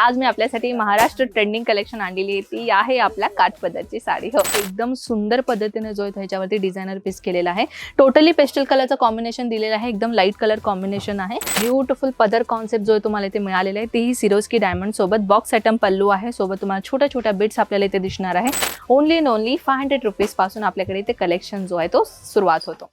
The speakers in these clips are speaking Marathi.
आज मी आपल्यासाठी महाराष्ट्र ट्रेंडिंग कलेक्शन आणलेली आहे. ती आहे आपल्या काठपदरची साडी. हो एकदम सुंदर पद्धतीने जो तो ह्याच्यावरती डिझायनर पीस केलेला आहे. टोटली पेस्टल कलरचं कॉम्बिनेशन दिलेलं आहे. एकदम लाइट कलर कॉम्बिनेशन आहे. ब्युटिफुल पदर कॉन्सेप्ट जो आहे तुम्हाला इथे मिळालेला आहे तेही सिरोस्की डायमंड सोबत. बॉक्स आयटम पल्लू आहे. सोबत तुम्हाला छोट्या छोट्या बिट्स आपल्याला इथे दिसणार आहे. Only and only five hundred रुपीजपासून आपल्याकडे इथे कलेक्शन जो आहे तो सुरुवात होतो.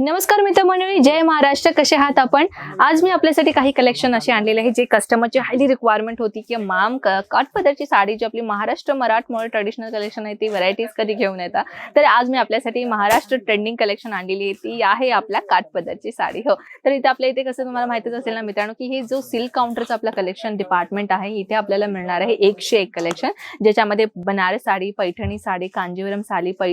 नमस्कार मित्रमंडळी जय महाराष्ट्र. कसे आहात आपण? आज मी आपल्यासाठी काही कलेक्शन असे आणलेले आहे जे कस्टमरची हायली रिक्वायरमेंट होती की माम काठपदरची साडी जी आपली महाराष्ट्र मराठमोळे ट्रेडिशनल कलेक्शन आहे ती व्हरायटीज कधी घेऊन येतात तर आज मी आपल्यासाठी महाराष्ट्र ट्रेंडिंग कलेक्शन आणलेली आहे ती आहे आपल्या काठपदरची साडी. हो. तर इथे आपल्या इथे कसं तुम्हाला माहितीच असेल ना मित्रांनो की हे जो सिल्क काउंटरचं आपलं कलेक्शन डिपार्टमेंट आहे इथे आपल्याला मिळणार आहे एकशे एक कलेक्शन ज्याच्यामध्ये बनारस साडी पैठणी साडी कांजीवरम साडी पै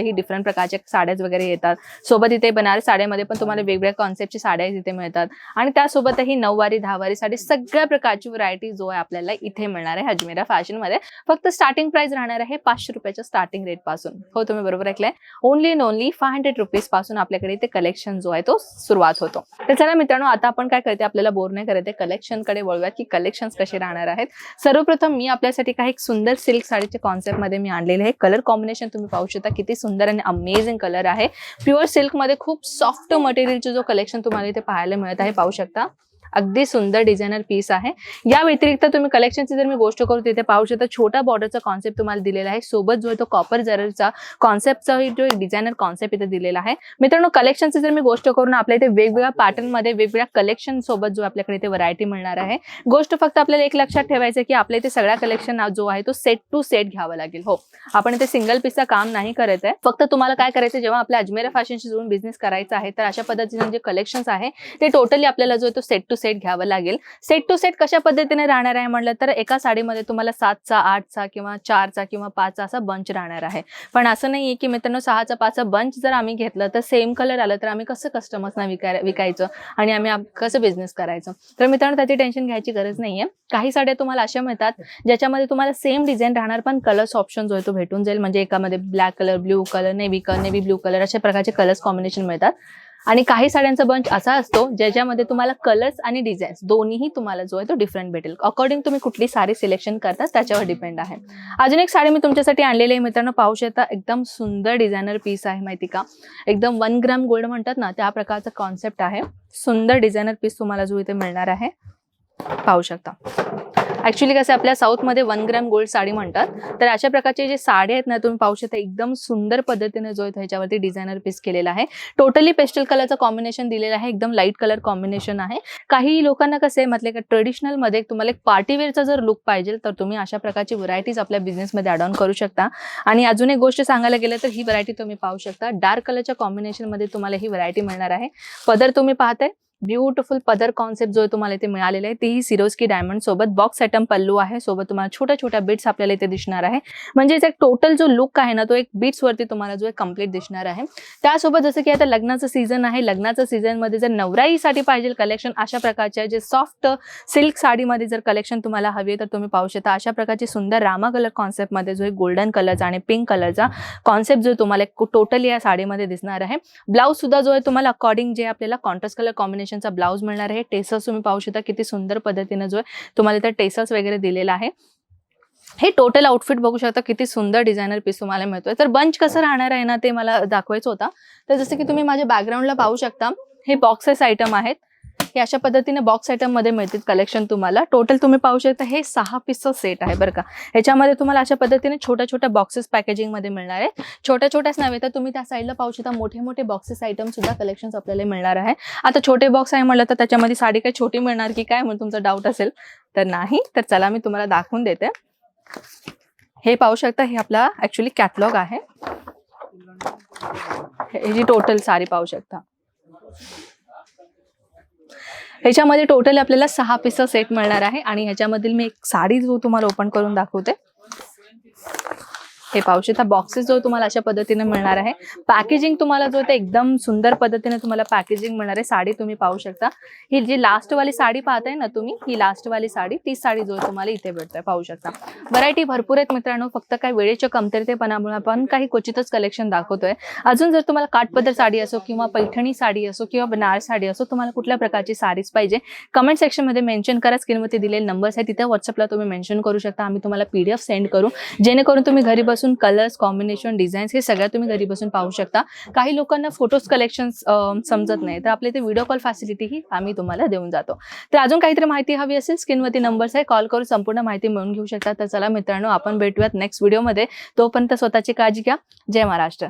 ही डिफरंट प्रकारच्या साड्याच वगैरे येतात. सोबत तिथे बनारस साड्यामध्ये पण तुम्हाला वेगवेगळ्या कॉन्सेप्टची साड्या तिथे मिळतात. आणि त्यासोबतही नऊवारी दहावारी साडी सगळ्या प्रकारची व्हरायटी जो आहे आपल्याला इथे मिळणार आहे अजमेरा फॅशनमध्ये. फक्त स्टार्टिंग प्राइस राहणार आहे पाचशे रुपयाच्या स्टार्टिंग रेटपासून. हो तुम्ही बरोबर ऐकलंय. Only and only five hundred रुपीजपासून आपल्याकडे इथे कलेक्शन जो आहे तो सुरुवात होतो. तर चला मित्रांनो आता आपण काय करते आपल्याला बोर नाही करते कलेक्शनकडे वळूयात की कलेक्शन कसे राहणार आहेत. सर्वप्रथम मी आपल्यासाठी काही सुंदर सिल्क साडीचे कॉन्सेप्टमध्ये मी आणलेले आहे. कलर कॉम्बिनेशन तुम्ही पाहू शकता किती सुंदर आणि अमेझिंग कलर आहे. प्युअर सिल्क मध्ये खूप सॉफ्ट मटेरियलचे जो कलेक्शन तुम्हाला इथे पाहायला मिळत आहे पाहू शकता. अगदी सुंदर डिझायनर पीस आहे. या व्यतिरिक्त तुम्ही कलेक्शनची जर मी गोष्ट करू तिथे पाहू शकता छोटा बॉर्डरचा कॉन्सेप्ट तुम्हाला दिलेला आहे. सोबत जो आहे तो कॉपर जरचा कॉन्सेप्टचा जो डिझायनर कॉन्सेप्ट इथे दिलेला आहे. मित्रांनो कलेक्शनची जर मी गोष्ट करून आपल्या इथे वेगवेगळ्या पॅटर्नमध्ये वेगवेगळ्या कलेक्शन सोबत जो आपल्याकडे इथे व्हरायटी मिळणार आहे. गोष्ट फक्त आपल्याला एक लक्षात ठेवायचं आहे की आपल्या इथे सगळ्या कलेक्शन जो आहे तो सेट टू सेट घ्यावा लागेल. हो. आपण इथे सिंगल पीसचा काम नाही करत आहे. फक्त तुम्हाला काय करायचं जेव्हा आपल्या अजमेरा फॅशनशी जोडून बिझनेस करायचा आहे तर अशा पद्धतीने जे कलेक्शन्स आहे ते टोटली आपल्याला जो आहे तो सेट टू सेट घ्यावं लागेल. सेट टू सेट कशा पद्धतीने राहणार आहे म्हटलं तर एका साडीमध्ये तुम्हाला सातचा आठचा किंवा चारचा किंवा पाचचा असा बंच राहणार आहे. पण असं नाहीये की मित्रांनो सहाचा पाचचा बंच जर आम्ही घेतलं तर सेम कलर आलं तर आम्ही कसं कस्टमर्सना विकाय विकायचं आणि आम्ही कसं बिझनेस करायचं. तर मित्रांनो त्याची टेन्शन घ्यायची गरज नाहीये. काही साड्या तुम्हाला अशा मिळतात ज्याच्यामध्ये तुम्हाला सेम डिझाईन राहणार पण कलर्स ऑप्शन जो आहे तो भेटून जाईल. म्हणजे एकामध्ये black colour blue colour navy colour navy blue colour अशा प्रकारचे कलर्स कॉम्बिनेशन मिळतात. आणि काही साड्यांचा बंच असा असतो ज्याच्यामध्ये तुम्हाला कलर्स आणि डिझाईन्स दोन्हीही तुम्हाला जो आहे तो डिफरंट भेटेल. अकॉर्डिंग तुम्ही कुठली साडी सिलेक्शन करता त्याच्यावर डिपेंड आहे. अजून एक साडी मी तुमच्यासाठी आणलेली आहे मित्रांनो पाहू शकता एकदम सुंदर डिझायनर पीस आहे माहिती का? एकदम वन ग्राम गोल्ड म्हणतात ना त्या प्रकारचा कॉन्सेप्ट आहे. सुंदर डिझायनर पीस तुम्हाला जो इथे मिळणार आहे पाहू शकता. ॲक्च्युली कसं आपल्या साऊथमध्ये वन ग्रॅम गोल्ड साडी म्हणतात. तर अशा प्रकारचे जे साडी आहेत ना तुम्ही पाहू शकता एकदम सुंदर पद्धतीने जो आहे त्याच्यावरती ह्याच्यावरती डिझायनर पीस केलेला आहे. टोटली पेस्टल कलरचं कॉम्बिनेशन दिलेलं आहे एकदम लाइट कलर कॉम्बिनेशन आहे. काही लोकांना कसं आहे म्हटलं का ट्रेडिशनलमध्ये तुम्हाला एक पार्टीवेअरचा जर लुक पाहिजे तर तुम्ही अशा प्रकारची व्हरायटीज आपल्या बिझनेसमध्ये ॲड ऑन करू शकता. आणि अजून एक गोष्ट सांगायला गेलं तर ही व्हरायटी तुम्ही पाहू शकता. डार्क कलरच्या कॉम्बिनेशनमध्ये तुम्हाला ही व्हरायटी मिळणार आहे. पदर तुम्ही पाहताय ब्युटिफुल पदर कॉन्सेप्ट जो आहे तुम्हाला इथे मिळालेला आहे तेही सिरोस्की डायमंड सोबत. बॉक्स आयटम पल्लू आहे सोबत तुम्हाला छोट्या छोट्या बिट्स आपल्याला इथे दिसणार आहे. म्हणजे एक टोटल जो लुक आहे ना तो एक बीट्स वरती तुम्हाला जो आहे कंप्लीट दिसणार आहे. त्यासोबत जसं की आता लग्नाचं सीझन आहे लग्नाचं सीझनमध्ये जर नवराईसाठी पाहिजे कलेक्शन अशा प्रकारच्या जे सॉफ्ट सिल्क साडीमध्ये जर कलेक्शन तुम्हाला हवी आहे तर तुम्ही पाहू शकता. अशा प्रकारची सुंदर रामा कलर कॉन्सेप्टमध्ये जो आहे गोल्डन कलरचा आणि पिंक कलरचा कॉन्सेप्ट जो तुम्हाला टोटली या साडीमध्ये दिसणार आहे. ब्लाऊज सुद्धा जो आहे तुम्हाला अकॉर्डिंग जे आपल्याला कॉन्ट्रास्ट कलर कॉम्बिनेशन कॉम्बिनेशनचा ब्लाऊज मिळणार आहे. टेसर्स तुम्ही पाहू शकता किती सुंदर पद्धतीने जो आहे तुम्हाला इथं टेसर्स वगैरे दिलेला आहे. हे टोटल आउटफिट बघू शकता किती सुंदर डिझायनर पीस तुम्हाला मिळतोय. तर बंच कसं राहणार आहे ना ते मला दाखवायचं होता. तर जसं की तुम्ही माझ्या बॅकग्राऊंडला पाहू शकता हे बॉक्सेस आयटम आहेत. हे अशा पद्धतीने बॉक्स आयटममध्ये मिळतील कलेक्शन तुम्हाला. टोटल तुम्ही पाहू शकता हे सहा पीसचं सेट आहे बरं का. ह्याच्यामध्ये तुम्हाला अशा पद्धतीने छोट्या छोट्या बॉक्सेस पॅकेजिंगमध्ये मिळणार आहे. छोट्या छोट्याच नव्हे तर तुम्ही त्या साईडला पाहू शकता मोठे मोठे बॉक्सेस आयटम सुद्धा कलेक्शन आपल्याला मिळणार आहे. आता छोटे बॉक्स आहे म्हटलं तर त्याच्यामध्ये साडी काही छोटी मिळणार की काय म्हणून तुमचा डाऊट असेल. तर नाही तर चला मी तुम्हाला दाखवून देते. हे पाहू शकता हे आपला ऍक्च्युली कॅटलॉग आहे. हे जी टोटल साडी पाहू शकता. ह्याच्यामध्ये टोटल आपल्याला सहा पीसचा सेट मिळणार आहे. आणि ह्याच्यामधील मी एक साडी जो तुम्हाला ओपन करून दाखवते. हे पाहू शकता बॉक्सेस जो तुम्हाला अशा पद्धतीने मिळणार आहे. पॅकेजिंग तुम्हाला जो ते एकदम सुंदर पद्धतीने तुम्हाला पॅकेजिंग मिळणार आहे साडी तुम्ही पाहू शकता. ही जी लास्ट वाली साडी पाहताय ना तुम्ही ही लास्ट वाली साडी ती साडी जो तुम्हाला इथे भेटतोय पाहू शकता. व्हरायटी भरपूर आहेत मित्रांनो फक्त काही वेळेच्या कमतरतेपणामुळे आपण काही क्वचितच कलेक्शन दाखवतोय. अजून जर तुम्हाला काठपदर साडी असो किंवा पैठणी साडी असो किंवा बनारस साडी असो तुम्हाला कुठल्या प्रकारची साडीज पाहिजे कमेंट सेक्शनमध्ये मेन्शन करा. स्क्रीनवरती दिलेले नंबर्स आहेत तिथे व्हॉट्सअपला तुम्ही मेन्शन करू शकता. आम्ही तुम्हाला पीडीएफ सेंड करू. जेणेकरून तुम्ही घरी बसून कलर्स कॉम्बिनेशन डिझाईन्स हे सगळं तुम्ही घरी बसून पाहू शकता. काही लोकांना फोटोज कलेक्शन समजत नाही. तर आपल्या इथे व्हिडिओ कॉल फॅसिलिटी ही आम्ही तुम्हाला देऊन जातो. तर अजून काहीतरी माहिती हवी असेल स्क्रीनवरती नंबर्स आहे. कॉल करून संपूर्ण माहिती मिळून घेऊ शकता. तर चला मित्रांनो आपण भेटूयात नेक्स्ट व्हिडिओमध्ये तोपर्यंत स्वतःची काळजी घ्या. जय महाराष्ट्र.